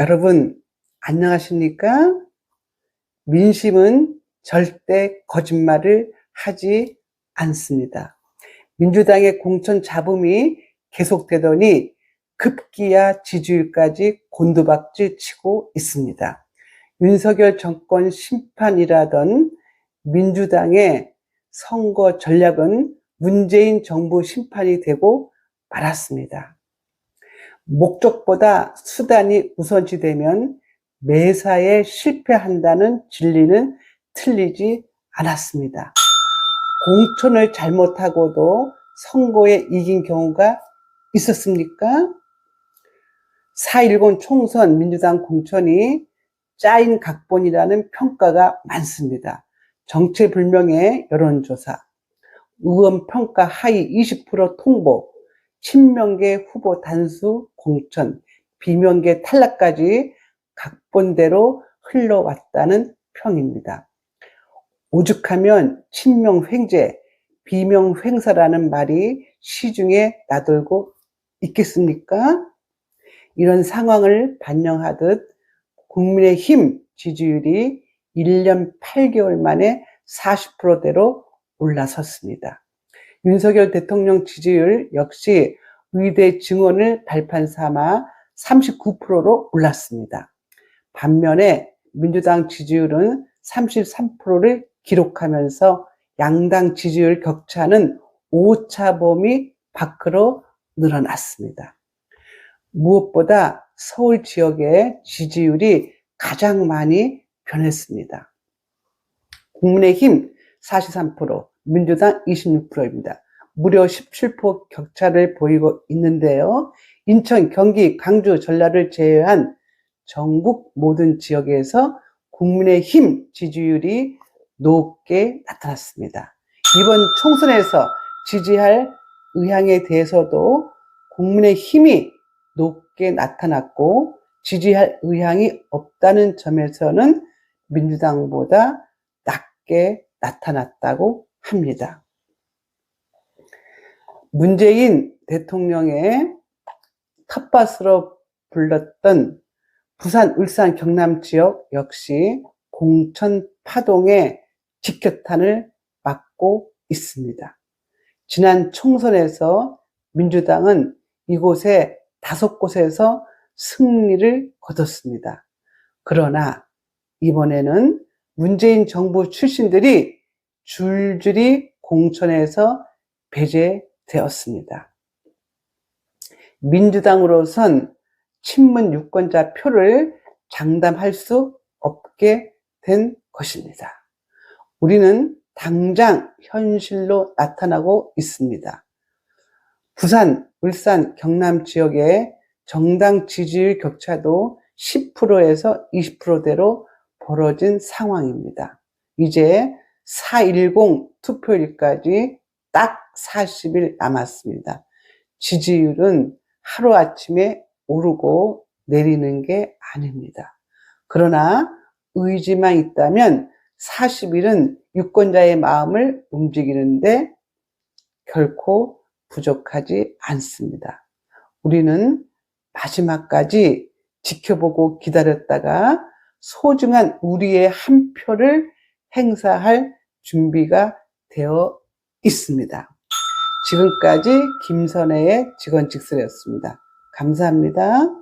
여러분, 안녕하십니까? 민심은 절대 거짓말을 하지 않습니다. 민주당의 공천 잡음이 계속되더니 급기야 지지율까지 곤두박질 치고 있습니다. 윤석열 정권 심판이라던 민주당의 선거 전략은 문재인 정부 심판이 되고 말았습니다. 목적보다 수단이 우선시되면 매사에 실패한다는 진리는 틀리지 않았습니다. 공천을 잘못하고도 선거에 이긴 경우가 있었습니까? 4.10 총선 민주당 공천이 짜인 각본이라는 평가가 많습니다. 정체불명의 여론조사, 의원 평가 하위 20% 통보, 친명계 후보 단수 공천, 비명계 탈락까지 각본대로 흘러왔다는 평입니다. 오죽하면 친명 횡재, 비명 횡사라는 말이 시중에 나돌고 있겠습니까? 이런 상황을 반영하듯 국민의힘 지지율이 1년 8개월 만에 40%대로 올라섰습니다. 윤석열 대통령 지지율 역시 의대 증언을 발판 삼아 39%로 올랐습니다. 반면에 민주당 지지율은 33%를 기록하면서 양당 지지율 격차는 오차범위 밖으로 늘어났습니다. 무엇보다 서울 지역의 지지율이 가장 많이 변했습니다. 국민의힘 43%, 민주당 26%입니다. 무려 17% 격차를 보이고 있는데요. 인천, 경기, 강주, 전라를 제외한 전국 모든 지역에서 국민의힘 지지율이 높게 나타났습니다. 이번 총선에서 지지할 의향에 대해서도 국민의힘이 높게 나타났고 지지할 의향이 없다는 점에서는 민주당보다 낮게 나타났다고 합니다. 문재인 대통령의 텃밭으로 불렀던 부산, 울산, 경남 지역 역시 공천 파동의 직격탄을 맞고 있습니다. 지난 총선에서 민주당은 이곳에 다섯 곳에서 승리를 거뒀습니다. 그러나 이번에는 문재인 정부 출신들이 줄줄이 공천에서 배제되었습니다. 민주당으로선 친문 유권자 표를 장담할 수 없게 된 것입니다. 우리는 당장 현실로 나타나고 있습니다. 부산, 울산, 경남 지역의 정당 지지율 격차도 10%에서 20%대로 벌어진 상황입니다. 이제 4.10 투표일까지 딱 40일 남았습니다. 지지율은 하루아침에 오르고 내리는 게 아닙니다. 그러나 의지만 있다면 40일은 유권자의 마음을 움직이는데 결코 부족하지 않습니다. 우리는 마지막까지 지켜보고 기다렸다가 소중한 우리의 한 표를 행사할 준비가 되어 있습니다. 지금까지 김선혜의 직원 직설이었습니다. 감사합니다.